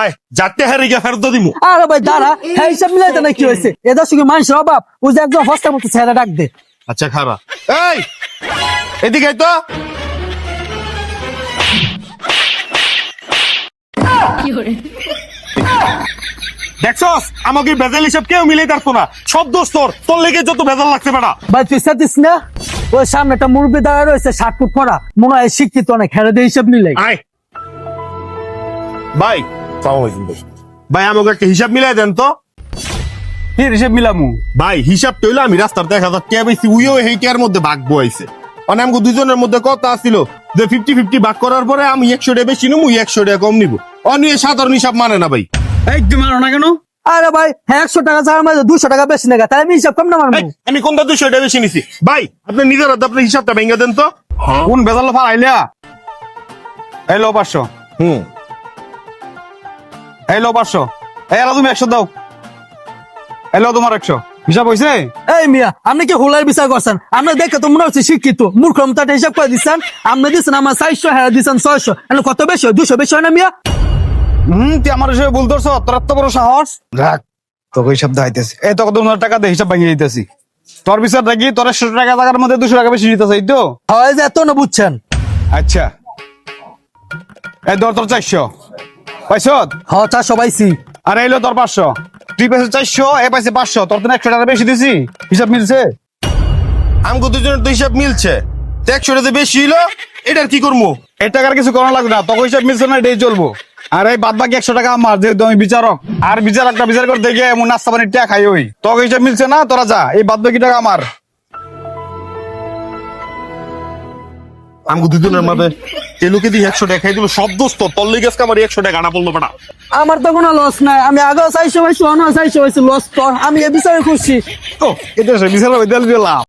আয় যাতে হারি গিয়ে ফেরত দিমু। আরে ভাই দাঁড়া হ্যাঁ হিসাব মিলাইতে না কি হয়েছে? এদের সঙ্গে মানুষের অভাব? ও যে একদম হস্তার মতো ছেড়ে ডাক দে। আচ্ছা খারাপ এই এদিকে তো। দেখছস আমাকে বেজাল হিসাব কেউ মিলাই পারতো না। সব দোষ তোর। তোর লেগে যত বেজাল লাগছে বেটা। ভাই তুই সাথিস না? ওই সামনে একটা মুরব্বী দাঁড়া রয়েছে ষাট ফুট পড়া। মনে হয় শিক্ষিত অনেক। হেরে দিয়ে হিসাব নিলে আয়। ভাই সালাম আলাইকুম ভাই ভাই আমাকে একটা হিসাব মিলাই দেন তো। কি হিসেব মিলামু? ভাই হিসাব তৈলে আমি রাস্তার দেখা যাক কে বেশি উইও হেইটার মধ্যে ভাগ বইছে। মানে আমাকে দুজনের মধ্যে কথা আসছিল যে ফিফটি ফিফটি ভাগ করার পরে আমি একশো টাকা বেশি নিবো একশো টাকা কম নিবো। অনিয়ে সাধারণ হিসাব মানে না ভাই। এই তুমি মারো না কেন? আরে ভাই হ্যাঁ একশো টাকা ছাড়ার মধ্যে দুশো টাকা বেশি নেগা তাই আমি হিসাব কম না মারবো এই, আমি কোনটা দুশো টাকা বেশি নিছি? ভাই আপনি নিজের হাতে আপনার হিসাবটা ভেঙে দেন তো। কোন বেজাল ফার আইলিয়া এই লো পাঁচশো। হুম। এই লো পাঁচশো। এই আলা তুমি একশো দাও। এই লো তোমার একশো। হিসাব হয়েছে এই মিয়া আপনি কি হোলার বিচার করছেন? আমরা দেখে তো মনে হচ্ছে শিক্ষিত। হিসাব করে দিচ্ছেন। আপনি দিচ্ছেন আমার চারশো হ্যাঁ দিচ্ছেন ছয়শো। কত বেশি হয়? দুশো বেশি হয় না মিয়া? হম তুই আমার হিসেবে ভুল ধরছ। তোর এত বড় সাহস। রাখ তোকে হিসাব দেখাইতেছি। এই তোকে দু হাজার টাকা দিয়ে হিসাব ভাঙিয়ে দিতেছি। তোর বিচার দেখি তোর একশো টাকা টাকার মধ্যে দুশো টাকা বেশি দিতেছে তো? হয় যে এত না বুঝছেন। আচ্ছা। এই ধর তোর চারশো। পাইছ হ চারশো পাইছি। আর এইলো তোর পাঁচশো। তুই পাইছে চারশো এ পাইছে পাঁচশো। তোর তো একশো টাকা বেশি দিছি? হিসাব মিলছে? আমাকে দুজনের তো হিসাব মিলছে। তো একশো টাকা বেশি হইল এটার কি করব এই টাকার কিছু করা লাগবে না তোকে হিসাব মিলছে না এটাই চলবো। আর এই বাদ বাকি একশো টাকা আমার যেহেতু আমি বিচারক। আর বিচারকটা বিচার করতে গিয়ে এমন নাস্তা পানির টাকা খাই ওই। তোকে হিসাব মিলছে না তোরা যা এই বাদ বাকি টাকা আমার। আমাকে দুজনের মাঝে তেলুকে দিয়ে একশো টাকা দিল। সব দোস্ত তল্লি গেছে আমার একশো টাকা আনা পড়ল বেটা। আমার তো কোনো লস নাই। আমি আগেও চারশো পাইছি অন্য চারশো পাইছি লস তো। আমি এ বিষয়ে খুশি। ও এটা বিচার লাভ।